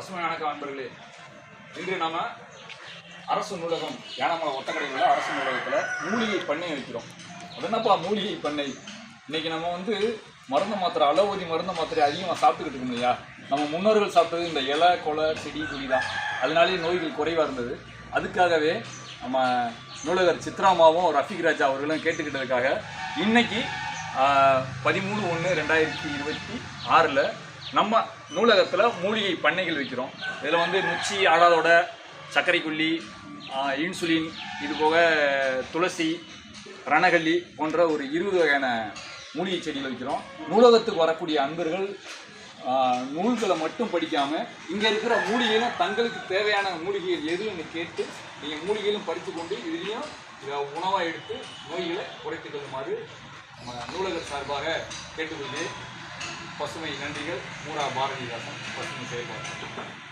பசுமை காண்பர்களே இன்று நாம அரசு நூலகம் யானமலை ஒத்தக்கடையில் உள்ள அரசு நூலகத்தில் மூலிகை பண்ணை வைக்கிறோம். அது என்னப்பா மூலிகை பண்ணை? இன்னைக்கு நம்ம வந்து மருந்து மாத்திரை அளவுதி மருந்து மாத்திரை அதிகமாக சாப்பிட்டுக்கிட்டு இருக்கோம் இல்லையா? நம்ம முன்னோர்கள் சாப்பிட்டது இந்த இலை கொலை செடி குடி தான் அதனாலேயே நோய்கள் குறைவாக இருந்தது. அதுக்காகவே நம்ம நூலகர் சித்ராமாவும் ரஃபிக் ராஜா அவர்களும் கேட்டுக்கிட்டதுக்காக இன்னைக்கு பதிமூணு ஒன்று ரெண்டாயிரத்தி இருபத்தி ஆறில் நம்ம நூலகத்தில் மூலிகை பண்ணைகள் வைக்கிறோம். இதில் வந்து நுச்சி ஆடாதோட சர்க்கரை கொல்லி இன்சுலின் இது போக துளசி ரணகல்லி போன்ற ஒரு இருபது வகையான மூலிகை செடிகள் வைக்கிறோம். நூலகத்துக்கு வரக்கூடிய அன்பர்கள் நூல்களை மட்டும் படிக்காமல் இங்கே இருக்கிற மூலிகைகளும் தங்களுக்கு தேவையான மூலிகைகள் எதுன்னு கேட்டு நீங்கள் மூலிகைகளும் படித்துக்கொண்டு இதுலேயும் இதை உணவாக எடுத்து நோய்களை குறைத்து கொள்ளுமாறு நம்ம சார்பாக கேட்டுக்கொள்கிறேன். பசுமை நன்றிகள். பூரா பாரதிதாசன் பசுமை செயல்பாடு.